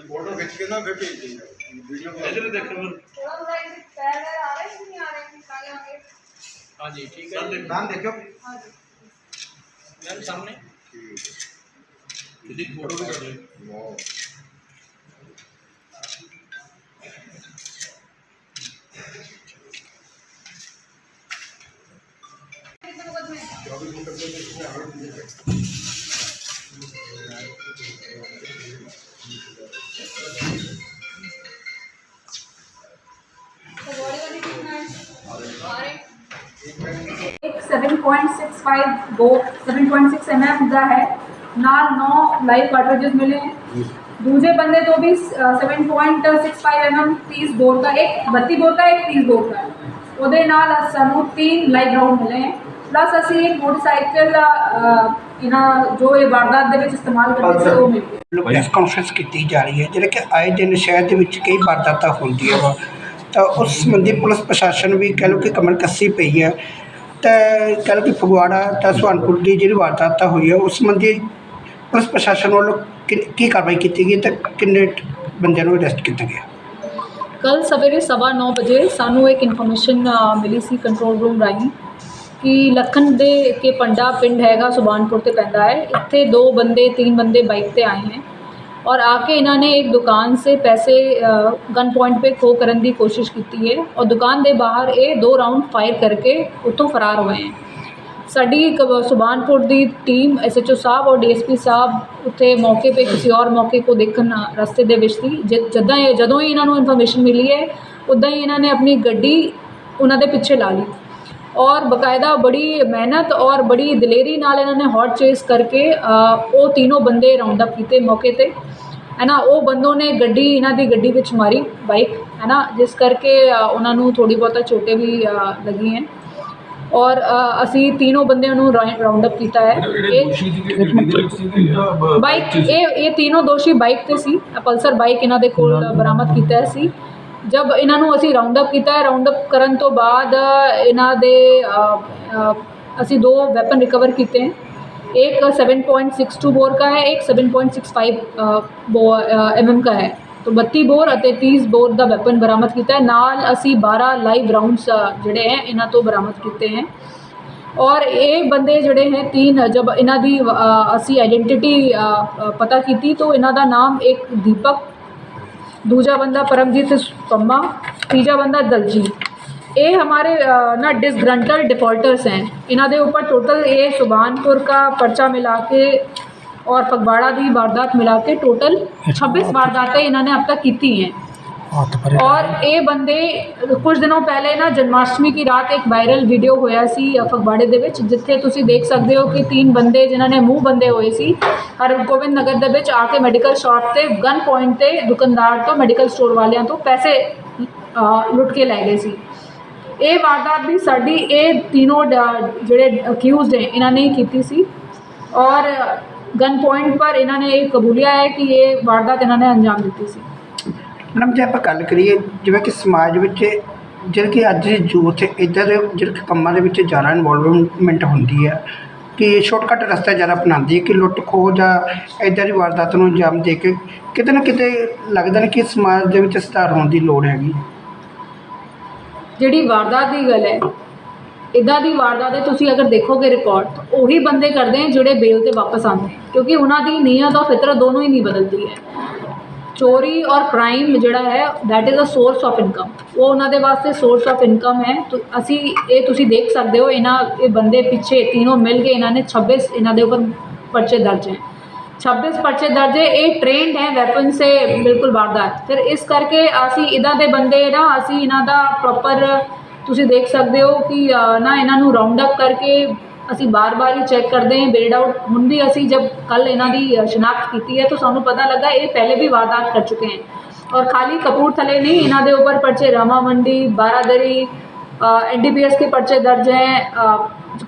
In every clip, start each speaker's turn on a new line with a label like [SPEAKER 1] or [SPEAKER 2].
[SPEAKER 1] Photo ਖਿੱਚ ਕੇ ਨਾ ਫਿਰ ਭੇਜ ਦੇ। ਵੀਡੀਓ
[SPEAKER 2] ਇਧਰ ਦੇਖੋ ਫਿਰ
[SPEAKER 3] ਥੋੜਾ ਥੋੜਾ ਇਹ ਪੈਰ ਆ ਰਹੇ ਕਿ ਨਹੀਂ ਆ ਰਹੇ ਕਿਸ ਤਰ੍ਹਾਂ ਆਗੇ
[SPEAKER 2] ਹਾਂਜੀ ਠੀਕ ਹੈ।
[SPEAKER 1] ਨਾਮ ਦੇਖਿਓ।
[SPEAKER 3] ਹਾਂਜੀ।
[SPEAKER 2] ਮੈਮ ਸਾਹਮਣੇ। ਠੀਕ ਹੈ। ਫੋਟੋ ਵੀ ਕਰ
[SPEAKER 4] ਲਓ 7.65 ਗੋ 7.6 mm ਦਾ ਹੈ। ਨਾਲ 9 ਲਾਈਵ ਕਾਰਟ੍ਰਿजेस मिले हैं दूसरे बंदे तो भी 7.65 mm 30 बोर का एक 32 बोਰ ਦਾ ਇੱਕ 30 ਬੋਰ ਦਾ ਉਹਦੇ ਨਾਲ ਸਾਨੂੰ ਤਿੰਨ ਲਾਈਵ ਰਾਉਂਡ ਮਿਲੇ ਹੈ। ਪਲੱਸ ਅਸੀਂ ਇੱਕ ਮੋਟਰਸਾਈਕਲ ਦਾ ਇਹਨਾਂ ਜੋ ਇਹ ਵਾਰਦਾਤ ਦੇ ਵਿੱਚ ਇਸਤੇਮਾਲ ਕਰਦੇ ਸੀ ਉਹ ਮਿਲ ਗਿਆ
[SPEAKER 5] ਪ੍ਰੈਸ ਕਾਨਫਰੰਸ ਕੀਤੀ ਜਾ ਰਹੀ ਹੈ। ਜਿਹੜੇ ਕਿ ਆਏ ਦਿਨ ਸ਼ਹਿਰ ਦੇ ਵਿੱਚ ਕਈ ਵਾਰਦਾਤਾਂ ਹੁੰਦੀਆਂ ਵਾ ਤਾਂ ਉਸ ਸੰਬੰਧੀ ਪੁਲਿਸ ਪ੍ਰਸ਼ਾਸਨ ਵੀ ਕਹਿ ਲਓ ਕਿ ਕਮਰ ਕੱਸੀ ਪਈ ਹੈ। ਤਾਂ ਕਹਿ ਲਓ ਕਿ ਫਗਵਾੜਾ ਤਾਂ ਸੁਹਾਨਪੁਰ ਦੀ ਜਿਹੜੀ ਵਾਰਦਾਤ ਹੋਈ ਹੈ ਉਸ ਸੰਬੰਧੀ ਪੁਲਿਸ ਪ੍ਰਸ਼ਾਸਨ ਵੱਲੋਂ ਕਿ- ਕੀ ਕਾਰਵਾਈ ਕੀਤੀ ਗਈ ਤੇ ਕਿੰਨੇ ਬੰਦਿਆਂ ਨੂੰ ਅਰੈਸਟ ਕੀਤਾ ਗਿਆ?
[SPEAKER 4] ਕੱਲ ਸਵੇਰੇ ਸਵਾ 9:30 ਵਜੇ ਸਾਨੂੰ ਇੱਕ ਇਨਫੋਰਮੇਸ਼ਨ ਮਿਲੀ ਸੀ ਕੰਟਰੋਲ ਰੂਮ ਰਾਹੀਂ ਕਿ ਲਖਨ ਦੇ, ਕੇ ਪੰਡਾ ਪਿੰਡ ਹੈਗਾ ਸੁਬਾਨਪੁਰ ਤੇ ਪੈਂਦਾ ਹੈ। ਇੱਥੇ ਦੋ ਬੰਦੇ, ਤਿੰਨ ਬੰਦੇ ਬਾਈਕ ਤੇ ਆਏ ਹੈ। ਔਰ ਆ ਕੇ ਇਹਨਾਂ ਨੇ ਇੱਕ ਦੁਕਾਨ ਸੇ ਪੈਸੇ ਗਨ ਪੁਆਇੰਟ ਪੇ ਖੋਹ ਕਰਨ ਦੀ ਕੋਸ਼ਿਸ਼ ਕੀਤੀ ਹੈ ਔਰ ਦੁਕਾਨ ਦੇ ਬਾਹਰ ਇਹ ਦੋ ਰਾਊਂਡ ਫਾਇਰ ਕਰਕੇ ਉੱਥੋਂ ਫਰਾਰ ਹੋਏ ਹੈ। ਸਾਡੀ ਸੁਬਾਨਪੁਰ ਦੀ ਟੀਮ ਐਸਐਚਓ ਸਾਹਿਬ ਔਰ ਡੀਐਸਪੀ ਸਾਹਿਬ ਉੱਥੇ ਮੌਕੇ 'ਤੇ ਕਿਸੇ ਔਰ ਮੌਕੇ ਕੋ ਦੇਖਣ ਰਸਤੇ ਦੇ ਵਿੱਚ ਸੀ। ਜਦੋਂ ਜਦੋਂ ਹੀ ਇਹਨਾਂ ਨੂੰ ਇਨਫੋਰਮੇਸ਼ਨ ਮਿਲੀ ਹੈ, ਉਦਾਂ ਹੀ ਇਹਨਾਂ ਨੇ ਆਪਣੀ ਗੱਡੀ ਉਹਨਾਂ ਦੇ ਪਿੱਛੇ ਲਾ ਲਈ। ਔਰ ਬਕਾਇਦਾ ਬੜੀ ਮਿਹਨਤ ਔਰ ਬੜੀ ਦਲੇਰੀ ਨਾਲ ਇਹਨਾਂ ਨੇ ਹੌਟ ਚੇਸ ਕਰਕੇ ਉਹ ਤਿੰਨੋਂ ਬੰਦੇ ਰਾਉਂਡ ਅਪ ਕੀਤੇ ਮੌਕੇ ਤੇ। ਹੈ ਨਾ ਉਹ ਬੰਦੋਂ ਨੇ ਗੱਡੀ ਇਹਨਾਂ ਦੀ ਗੱਡੀ ਵਿੱਚ ਮਾਰੀ ਬਾਈਕ ਹੈ ਨਾ ਜਿਸ ਕਰਕੇ ਉਹਨਾਂ ਨੂੰ ਥੋੜੀ ਬਹੁਤਾ ਚੋਟੇ ਵੀ ਲੱਗੀ ਹੈ ਔਰ ਅਸੀਂ ਤਿੰਨੋਂ ਬੰਦਿਆਂ ਨੂੰ ਰਾਉਂਡ ਅਪ ਕੀਤਾ ਹੈ। ਇਹ ਬਾਈਕ ਇਹ ਇਹ ਤਿੰਨੋਂ ਦੋਸ਼ੀ ਬਾਈਕ ਤੇ ਸੀ। ਪਲਸਰ ਬਾਈਕ ਇਹਨਾਂ ਦੇ ਕੋਲ ਬਰਾਮਦ ਕੀਤਾ ਸੀ। ਜਦ ਇਹਨਾਂ ਨੂੰ ਅਸੀਂ ਰਾਉਂਡ ਅਪ ਕੀਤਾ ਹੈ ਰਾਉਂਡ ਅਪ ਕਰਨ ਤੋਂ ਬਾਅਦ ਇਹਨਾਂ ਦੇ ਅ, ਅ, ਅਸੀਂ ਦੋ ਵੈਪਨ ਰਿਕਵਰ ਕੀਤੇ ਹੈ एक 7.62 बोर का है एक 7.65 एम एम का है तो 32 ਬੋਰ ਅਤੇ 30 ਬੋਰ ਦਾ ਵੈਪਨ ਬਰਾਮਦ ਕੀਤਾ ਹੈ ਨਾਲ ਅਸੀਂ 12 ਲਾਈਵ ਰਾਉਂਡਸ ਜਿਹੜੇ ਹੈ ਇਹਨਾਂ ਤੋਂ ਬਰਾਮਦ ਕੀਤੇ ਹੈ ਔਰ ਇਹ ਬੰਦੇ ਜਿਹੜੇ ਹੈ तीन जब ਇਹਨਾਂ ਦੀ ਅ, ਅਸੀਂ ਆਇਡੈਂਟੀਟੀ ਪਤਾ ਕੀਤੀ ਤਾਂ ਇਹਨਾਂ ਦਾ ਨਾਮ ਇੱਕ ਦੀਪਕ ਦੂਜਾ ਬੰਦਾ ਪਰਮਜੀਤ ਪੰਮਾ ਤੀਜਾ ਬੰਦਾ ਦਲਜੀਤ ਇਹ हमारे अ, ना डिसग्रंटल डिफ़ॉल्टर्स हैं इन्हों के ऊपर टोटल ये सुबानपुर का पर्चा मिला के और फगवाड़ा की वारदात मिला के टोटल 26 वारदातें इन्होंने अब तक की हैं ਔਰ ਇਹ ਬੰਦੇ ਕੁਝ ਦਿਨੋਂ ਪਹਿਲੇ ਨਾ ਜਨਮਾਸ਼ਟਮੀ ਦੀ ਰਾਤ ਇੱਕ ਵਾਇਰਲ ਵੀਡੀਓ ਹੋਇਆ ਸੀ ਫਗਵਾੜੇ ਦੇ ਵਿੱਚ, ਜਿੱਥੇ ਤੁਸੀਂ ਦੇਖ ਸਕਦੇ ਹੋ ਕਿ ਤਿੰਨ ਬੰਦੇ ਜਿਨ੍ਹਾਂ ਨੇ ਮੂੰਹ ਬੰਦੇ ਹੋਏ ਸੀ ਹਰ ਗੋਬਿੰਦ ਨਗਰ ਦੇ ਵਿੱਚ ਆ ਕੇ ਮੈਡੀਕਲ ਸ਼ਾਪ ਤੇ ਗਨ ਪੁਆਇੰਟ ਤੇ ਦੁਕਾਨਦਾਰ ਤੋਂ ਮੈਡੀਕਲ ਸਟੋਰ ਵਾਲਿਆਂ ਤੋਂ ਪੈਸੇ ਲੁੱਟ ਕੇ ਲੈ ਗਏ ਸੀ। ਇਹ ਵਾਰਦਾਤ ਵੀ ਸਾਡੀ, ਇਹ ਤਿੰਨੋਂ ਜਿਹੜੇ ਅਕਿਊਜ਼ਡ ਨੇ, ਇਹਨਾਂ ਨੇ ਕੀਤੀ ਸੀ। ਔਰ ਗਨ ਪੁਆਇੰਟ ਪਰ ਇਹਨਾਂ ਨੇ ਇਹ ਕਬੂਲਿਆ ਹੈ ਕਿ ਇਹ ਵਾਰਦਾਤ ਇਹਨਾਂ ਨੇ ਅੰਜਾਮ ਦਿੱਤੀ ਸੀ।
[SPEAKER 5] ਮੈਡਮ, ਜੇ ਆਪਾਂ ਗੱਲ ਕਰੀਏ ਜਿਵੇਂ ਕਿ ਸਮਾਜ ਵਿੱਚ, ਜਿਹੜੇ ਕਿ ਅੱਜ ਦੀ ਯੂਥ ਇੱਦਾਂ ਦੇ ਜਿਹੜੇ ਕਿ ਕੰਮਾਂ ਦੇ ਵਿੱਚ ਜ਼ਿਆਦਾ ਇਨਵੋਲਵਮੈਂਟ ਹੁੰਦੀ ਹੈ, ਕਿ ਸ਼ਾਰਟਕਟ ਰਸਤਾ ਜ਼ਿਆਦਾ ਅਪਣਾਉਂਦੀ ਹੈ, ਕਿ ਲੁੱਟ ਖੋਹ ਜਾਂ ਇੱਦਾਂ ਦੀ ਵਾਰਦਾਤ ਨੂੰ ਅੰਜਾਮ ਦੇ ਕੇ ਕਿਤੇ ਨਾ ਕਿਤੇ ਲੱਗਦਾ ਨੇ ਕਿ ਸਮਾਜ ਦੇ ਵਿੱਚ ਸੁਧਾਰ ਹੋਣ ਦੀ ਲੋੜ ਹੈਗੀ।
[SPEAKER 4] ਜਿਹੜੀ ਵਾਰਦਾਤ ਦੀ ਗੱਲ ਹੈ, ਇਦਾਂ ਦੀ ਵਾਰਦਾਤ ਹੈ, ਤੁਸੀਂ ਅਗਰ ਦੇਖੋਗੇ ਰਿਕਾਰਡ ਉਹੀ ਬੰਦੇ ਕਰਦੇ ਹੈ ਜਿਹੜੇ ਬੇਲ ਤੇ ਵਾਪਸ ਆਉਂਦੇ ਕਿਉਂਕਿ ਉਹਨਾਂ ਦੀ ਨੀਅਤ ਔਰ ਫਿਤਰਤ ਦੋਨੋਂ ਹੀ ਨਹੀਂ ਬਦਲਦੀ ਹੈ। ਚੋਰੀ ਔਰ ਕ੍ਰਾਈਮ ਜਿਹੜਾ ਹੈ that is a source of income ਉਹ ਉਹਨਾਂ ਦੇ ਵਾਸਤੇ ਸੋਰਸ ਆਫ ਇਨਕਮ ਹੈ। ਤੋ, ਅਸੀਂ ਇਹ ਤੁਸੀਂ ਦੇਖ ਸਕਦੇ ਹੋ, ਇਹਨਾਂ, ਇਹ ਬੰਦੇ ਪਿੱਛੇ ਤਿੰਨੋਂ ਮਿਲ ਕੇ ਇਹਨਾਂ ਨੇ 26 ਇਹਨਾਂ ਦੇ ਉੱਪਰ ਪਰਚੇ ਦਰਜ ਹੈ। 26 ਪਰਚੇ ਦਰਜ ਹੈ, ਇਹ ਟ੍ਰੇਨਡ ਹੈ ਵੈਪਨ ਸੇ ਬਿਲਕੁਲ ਵਾਰਦਾਤ। ਫਿਰ ਇਸ ਕਰਕੇ ਅਸੀਂ ਇਦਾਂ ਦੇ ਬੰਦੇ ਨਾ, ਅਸੀਂ ਇਹਨਾਂ ਦਾ ਪ੍ਰੋਪਰ ਤੁਸੀਂ ਦੇਖ ਸਕਦੇ ਹੋ ਕਿ ਨਾ ਇਹਨਾਂ ਨੂੰ ਰਾਉਂਡ ਅਪ ਕਰਕੇ ਅਸੀਂ ਬਾਰ-ਬਾਰ ਹੀ ਚੈੱਕ ਕਰਦੇ ਹਾਂ ਬਿਲਡ ਆਊਟ ਹੁਣ ਵੀ ਅਸੀਂ ਜਬ ਕੱਲ ਇਹਨਾਂ ਦੀ ਅ, ਸ਼ਨਾਖਤ ਕੀਤੀ ਹੈ ਤਾਂ ਸਾਨੂੰ ਪਤਾ ਲੱਗਾ ਇਹ ਪਹਿਲੇ ਵੀ ਵਾਰਦਾਤ ਕਰ ਚੁੱਕੇ ਹਨ और खाली कपूरथले नहीं इन्हों के ऊपर पर्चे Rama Mandi Baradari N D P S के पर्चे दर्ज हैं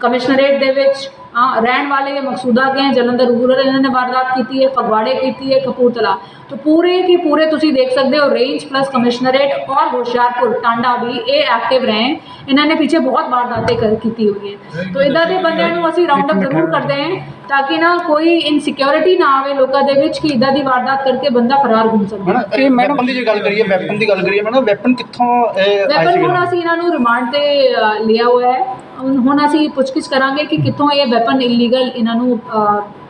[SPEAKER 4] कमिश्नरेट ਦੇ ਵਿੱਚ ਰਹਿਣ ਵਾले ये ਮਕਸੂਦਾ ਕੇ ਜਲੰਧਰ ਰੂਰਲ ਇਹਨਾਂ ਨੇ ਵਾਰਦਾਤ ਕੀਤੀ ਹੈ ਫਗਵਾੜੇ ਕੀਤੀ ਹੈ ਕਪੂਰਥਲਾ। तो पूरे के पूरे ਤੁਸੀਂ ਦੇਖ ਸਕਦੇ ਹੋ ਰੇਂਜ ਪਲਸ ਕਮਿਸ਼ਨਰੇਟ ਔਰ ਹੁਸ਼ਿਆਰਪੁਰ ਟਾਂਡਾ ਵੀ ਇਹ ਐਕਟਿਵ ਰਹੇ। ਇਹਨਾਂ ਨੇ ਪਿੱਛੇ ਬਹੁਤ ਵਾਰਦਾਤਾਂ ਕਰ ਕੀਤੀ ਹੋਈ ਹੈ। तो ਇਦਾਂ ਦੇ ਬੰਦਿਆਂ ਨੂੰ ਅਸੀਂ ਰਾਉਂਡ ਅਪ ਜ਼ਰੂਰ ਕਰਦੇ ਹਾਂ ਤਾਂ ਕਿ ਨਾ ਕੋਈ ਇਨਸਿਕਿਉਰਿਟੀ ਨਾ ਆਵੇ ਲੋਕਾਂ ਦੇ ਵਿੱਚ ਕਿ ਇਦਾਂ ਦੀ ਵਾਰਦਾਤ ਕਰਕੇ ਬੰਦਾ ਫਰਾਰ ਹੋ ਸਕਦਾ
[SPEAKER 6] ਹੈ ਇਹ ਮੈਡਮ ਦੀ ਗੱਲ ਕਰੀਏ ਵੈਪਨ ਦੀ ਗੱਲ ਕਰੀਏ ਮੈਡਮ ਵੈਪਨ ਕਿੱਥੋਂ ਆਇਆ ਸੀ
[SPEAKER 4] ਵੈਪਨ ਹੁਣ ਅਸੀਂ ਇਹਨਾਂ ਨੂੰ ਰਿਮਾਂਡ ਤੇ ਲਿਆ ਹੋਇਆ ਹੈ। ਹੁਣ ਅਸੀਂ ਪੁੱਛਗਿੱਛ ਕਰਾਂਗੇ ਕਿ ਕਿੱਥੋਂ ਇਹ ਵੈਪਨ ਇਲੀਗਲ ਇਹਨਾਂ ਨੂੰ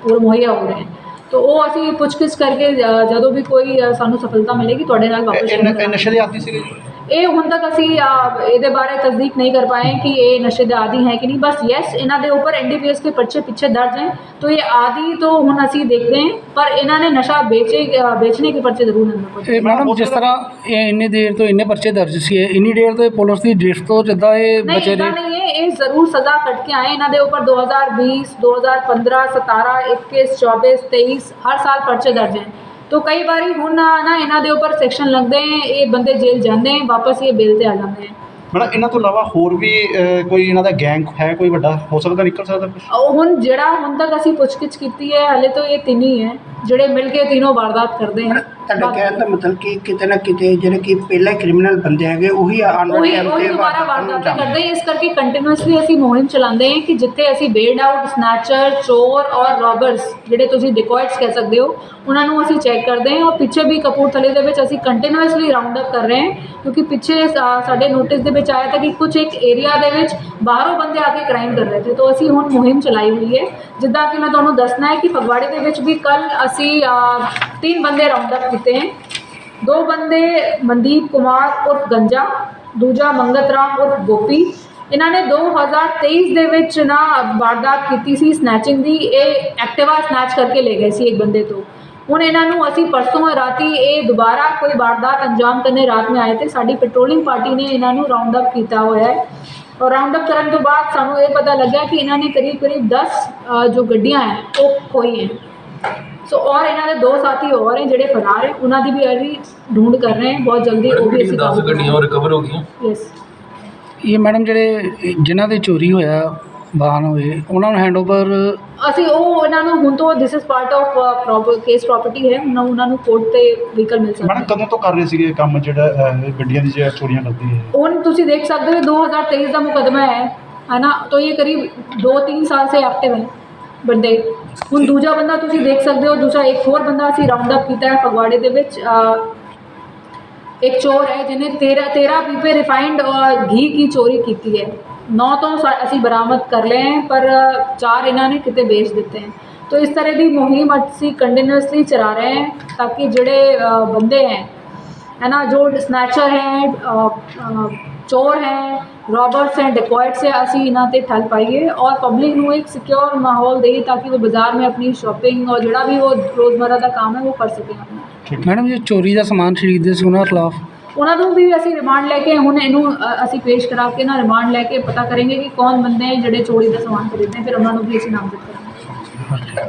[SPEAKER 4] ਹੋਰ ਮੁਹੱਈਆ ਹੋ ਰਹੇ ਹਨ ਤਾਂ ਉਹ ਅਸੀਂ ਪੁੱਛਗਿੱਛ ਕਰਕੇ ਜਦੋਂ ਵੀ ਕੋਈ ਸਾਨੂੰ ਸਫਲਤਾ ਮਿਲੇਗੀ ਤੁਹਾਡੇ ਨਾਲ ਵਾਪਸ
[SPEAKER 6] ਨਸ਼ੇ ਦੇ ਆਦੀ ਸੀਗੇ ਜੀ?
[SPEAKER 4] ਇਹ ਹੁਣ ਤੱਕ ਅਸੀਂ ਇਹਦੇ ਬਾਰੇ ਤਸਦੀਕ ਨਹੀਂ ਕਰ ਪਾਏ ਕਿ ਇਹ ਨਸ਼ੇ ਦੇ ਆਦੀ ਹੈ ਕਿ ਨਹੀਂ ਬਸ ਯੈਸ ਇਹਨਾਂ ਦੇ ਉੱਪਰ ਐਨਡੀਪੀਐਸ ਦੇ ਪਰਚੇ ਪਿੱਛੇ ਦਰਜ ਹੈ तो ये आदि तो हम असी देखते हैं पर इन्होंने नशा बेचे बेचने के पर्चे
[SPEAKER 7] जरूर अंदर मैडम जिस तरह इन्नी देर तो इन्ने पर्चे दर्ज से इन्नी देर तो पुलिस की ड्रिफ्ट
[SPEAKER 4] तो
[SPEAKER 7] जिदा
[SPEAKER 4] ये
[SPEAKER 7] बचे
[SPEAKER 4] नहीं नहीं है ये जरूर सजा कट के आए इन्होंने ऊपर 2020 2015 17 21 24 23 हर साल पर्चे दर्ज हैं ਤੋ ਕਈ ਵਾਰੀ ਹੁਣ ਨਾ ਇਹਨਾਂ ਦੇ ਉੱਪਰ ਸੈਕਸ਼ਨ ਲੱਗਦੇ ਹੈ ਇਹ ਬੰਦੇ ਜੇਲ੍ਹ ਜਾਂਦੇ ਹੈ ਵਾਪਸ ਇਹ ਬੇਲ ਤੇ ਆ ਜਾਂਦੇ ਆ।
[SPEAKER 6] ਮੈਡਮ ਇਹਨਾਂ ਤੋਂ ਇਲਾਵਾ ਹੋਰ ਵੀ ਕੋਈ ਇਹਨਾਂ ਦਾ ਗੈਂਗ ਹੈ ਕੋਈ ਵੱਡਾ ਹੋ ਸਕਦਾ ਨਿਕਲ ਸਕਦਾ ਕੁਝ
[SPEAKER 4] ਹੁਣ ਜਿਹੜਾ ਹੁਣ ਤੱਕ ਅਸੀਂ ਪੁੱਛਗਿੱਛ ਕੀਤੀ ਹੈ ਹਲੇ ਤਾਂ ਇਹ ਤਿੰਨ ਹੀ ਹੈ। ਜਿਹੜੇ ਮਿਲ ਕੇ ਤਿੰਨੋਂ ਵਾਰਦਾਤ ਕਰਦੇ ਹਨ।
[SPEAKER 5] ਤੁਹਾਡਾ ਕਹਿਣ ਦਾ ਮਤਲਬ ਕਿ ਕਿਤੇ ਨਾ ਕਿਤੇ ਜਿਹੜੇ ਕਿ ਪਹਿਲਾਂ ਕ੍ਰਿਮੀਨਲ ਬੰਦੇ ਹੈਗੇ ਉਹੀ ਆਉਣ ਵਾਲੇ
[SPEAKER 4] ਉਹੀ
[SPEAKER 5] ਟਾਈਮ
[SPEAKER 4] ਉਹੀ
[SPEAKER 5] ਤੇ
[SPEAKER 4] ਦੁਬਾਰਾ
[SPEAKER 5] ਵਾਰਦਾਤਾਂ
[SPEAKER 4] ਕਰਦੇ ਹਾਂ। ਇਸ ਕਰਕੇ ਕੰਟੀਨਿਊਸਲੀ ਅਸੀਂ ਮੁਹਿੰਮ ਚਲਾਉਂਦੇ ਹਾਂ ਕਿ ਜਿੱਥੇ ਅਸੀਂ ਬੇਲਡ ਆਊਟ ਸਨੈਚਰ ਚੋਰ ਔਰ ਰੋਬਰਸ ਜਿਹੜੇ ਤੁਸੀਂ ਡਿਕੋਇਟਸ ਕਹਿ ਸਕਦੇ ਹੋ ਉਹਨਾਂ ਨੂੰ ਅਸੀਂ ਚੈੱਕ ਕਰਦੇ ਹਾਂ। ਔਰ ਪਿੱਛੇ ਵੀ ਕਪੂਰਥਲੇ ਦੇ ਵਿੱਚ ਅਸੀਂ ਕੰਟੀਨਿਊਸਲੀ ਰਾਉਂਡ ਅਪ ਕਰ ਰਹੇ ਹਾਂ ਕਿਉਂਕਿ ਪਿੱਛੇ ਸਾ- ਸਾਡੇ ਨੋਟਿਸ ਦੇ ਵਿੱਚ ਆਇਆ ਤਾਂ ਕਿ ਕੁਝ ਇੱਕ ਏਰੀਆ ਦੇ ਵਿੱਚ ਬਾਹਰੋਂ ਬੰਦੇ ਆ ਕੇ ਕ੍ਰਾਈਮ ਕਰ ਰਹੇ ਸੀ। ਤਾਂ ਅਸੀਂ ਹੁਣ ਮੁਹਿੰਮ ਚਲਾਈ ਹੋਈ ਹੈ। ਜਿੱਦਾਂ ਕਿ ਮੈਂ ਤੁਹਾਨੂੰ ਦੱਸਣਾ ਹੈ ਕਿ ਫਗਵਾੜੇ ਦੇ ਵਿੱਚ ਵੀ ਕੱਲ ਅਸੀਂ ਅਸੀਂ ਤਿੰਨ ਬੰਦੇ ਰਾਉਂਡ ਅਪ ਕੀਤੇ ਹੈ। ਦੋ ਬੰਦੇ ਮਨਦੀਪ ਕੁਮਾਰ ਉਰਫ ਗੰਜਾ, ਦੂਜਾ ਮੰਗਤ ਰਾਮ ਉਰਫ ਗੋਪੀ। ਇਹਨਾਂ ਨੇ 2023 ਦੇ ਵਿੱਚ ਨਾ ਵਾਰਦਾਤ ਕੀਤੀ ਸੀ ਸਨੈਚਿੰਗ ਦੀ। ਇਹ ਐਕਟਿਵਾ ਸਨੈਚ ਕਰਕੇ ਲੈ ਗਏ ਸੀ ਇੱਕ ਬੰਦੇ ਤੋਂ। ਹੁਣ ਇਹਨਾਂ ਨੂੰ ਅਸੀਂ ਪਰਸੋਂ ਰਾਤੀ ਇਹ ਦੁਬਾਰਾ ਕੋਈ ਵਾਰਦਾਤ ਅੰਜਾਮ ਕਰਨੇ ਰਾਤ ਨੂੰ ਆਏ ਤੇ ਸਾਡੀ ਪੈਟਰੋਲਿੰਗ ਪਾਰਟੀ ਨੇ ਇਹਨਾਂ ਨੂੰ ਰਾਉਂਡ ਅਪ ਕੀਤਾ ਹੋਇਆ ਹੈ। ਔਰ ਰਾਉਂਡ ਅਪ ਕਰਨ ਤੋਂ ਬਾਅਦ ਸਾਨੂੰ ਇਹ ਪਤਾ ਲੱਗਾ ਕਿ ਇਹਨਾਂ ਨੇ ਕਰੀਬ ਕਰੀਬ 10 ਜੋ ਗੱਡੀਆਂ ਹੈ, ਉਹ ਖੋਈ ਹੈ। ਸੋ ਔਰ ਇਹਨਾਂ ਦੇ ਦੋ ਸਾਥੀ ਹੋਰ ਹੈ ਜਿਹੜੇ ਫਰਾਰ ਹੈ ਉਹਨਾਂ ਦੀ ਵੀ ਅਸੀਂ ਢੂੰਡ ਕਰ ਰਹੇ ਹਾਂ ਬਹੁਤ ਜਲਦੀ ਉਹ ਵੀ ਅਸੀਂ 10 ਗੱਡੀਆਂ
[SPEAKER 2] ਰਿਕਵਰ ਹੋ ਗਈਆਂ
[SPEAKER 4] ਯੈਸ
[SPEAKER 7] ਇਹ ਮੈਡਮ ਜਿਹੜੇ ਜਿਨ੍ਹਾਂ ਦੇ ਚੋਰੀ ਹੋਇਆ ਵਾਹਨ ਹੋਏ ਉਹਨਾਂ ਨੂੰ ਹੈਂਡਓਵਰ
[SPEAKER 4] ਅਸੀਂ ਉਹ ਉਹਨਾਂ ਨੂੰ ਹੁਣ ਤੋਂ this is part of case property ਹੈ ਉਹਨਾਂ ਉਹਨਾਂ ਨੂੰ ਕੋਰਟ ਤੇ ਵਹੀਕਲ ਮਿਲ ਸਕਦਾ
[SPEAKER 6] ਮੈਡਮ
[SPEAKER 4] ਹੈ
[SPEAKER 6] ਕਦੋਂ ਤੋਂ ਕਰ ਰਹੇ ਸੀਗੇ ਇਹ ਕੰਮ ਜਿਹੜਾ ਅਹ, ਗੱਡੀਆਂ ਦੀ ਜਿਹੜਾ ਚੋਰੀਆਂ ਕਰਦੀ ਹੈ
[SPEAKER 4] ਹੁਣ ਤੁਸੀਂ ਦੇਖ ਸਕਦੇ ਹੋ 2023 ਦਾ ਮੁਕਦਮਾ ਹੈ है ना तो ये करीब दो तीन साल से एक्टिव है ਬੰਦੇ ਹੁਣ ਦੂਜਾ ਬੰਦਾ ਤੁਸੀਂ ਦੇਖ ਸਕਦੇ ਹੋ ਦੂਸਰਾ ਇੱਕ ਹੋਰ ਬੰਦਾ ਅਸੀਂ ਰਾਉਂਡ ਅਪ ਕੀਤਾ ਹੈ ਫਗਵਾੜੇ ਦੇ ਵਿੱਚ ਅ, ਇੱਕ ਚੋਰ ਹੈ ਜਿਹਨੇ 13 13 ਪੀਪੇ ਰਿਫਾਈਨਡ ਔਰ ਘੀ ਕੀ ਚੋਰੀ ਕੀਤੀ ਹੈ ਨੌ ਤੋਂ ਸਾ- ਅਸੀਂ ਬਰਾਮਦ ਕਰ ਲਏ हैं पर ਚਾਰ ਇਹਨਾਂ ਨੇ ਕਿਤੇ ਵੇਚ ਦਿੱਤੇ हैं तो इस तरह ਦੀ ਮੁਹਿੰਮ ਅਸੀਂ ਕੰਟੀਨਿਊਸਲੀ ਚਲਾ ਰਹੇ हैं ताकि ਜਿਹੜੇ ਅ, ਬੰਦੇ हैं है ना जो स्नैचर हैं अ, अ, ਚੋਰ ਹੈ ਰੋਬਰਟਸ ਐਂਡ ਡਿਕੋਇਟਸ ਹੈ ਅਸੀਂ ਇਹਨਾਂ ਤੇ ਠੱਲ ਪਾਈਏ ਔਰ ਪਬਲਿਕ ਨੂੰ ਇੱਕ ਸਿਕਿਉਰ ਮਾਹੌਲ ਦੇਈਏ ਤਾਂ ਕਿ ਉਹ ਬਾਜ਼ਾਰ ਮੇਂ ਆਪਣੀ ਸ਼ਾਪਿੰਗ ਔਰ ਜਿਹੜਾ ਵੀ ਉਹ ਰੋਜ਼ਮਰਰਾ ਦਾ ਕੰਮ ਹੈ ਉਹ ਕਰ ਸਕੇ ਠੀਕ
[SPEAKER 7] ਮੈਡਮ ਜੀ ਚੋਰੀ ਦਾ ਸਮਾਨ ਖਰੀਦਦੇ ਸੀ ਉਹਨਾਂ ਖਿਲਾਫ?
[SPEAKER 4] ਉਹਨਾਂ ਨੂੰ ਵੀ ਅਸੀਂ ਰਿਮਾਂਡ ਲੈ ਕੇ ਹੁਣ ਇਹਨੂੰ ਅਸੀਂ ਪੇਸ਼ ਕਰਾ ਕੇ ਨਾ ਰਿਮਾਂਡ ਲੈ ਕੇ ਪਤਾ ਕਰਾਂਗੇ ਕਿ ਕੌਣ ਬੰਦੇ ਜਿਹੜੇ ਚੋਰੀ ਦਾ ਸਮਾਨ ਖਰੀਦਦੇ ਫਿਰ ਉਹਨਾਂ ਨੂੰ ਵੀ ਅਸੀਂ ਨਾਮ ਦਿੱਤਾ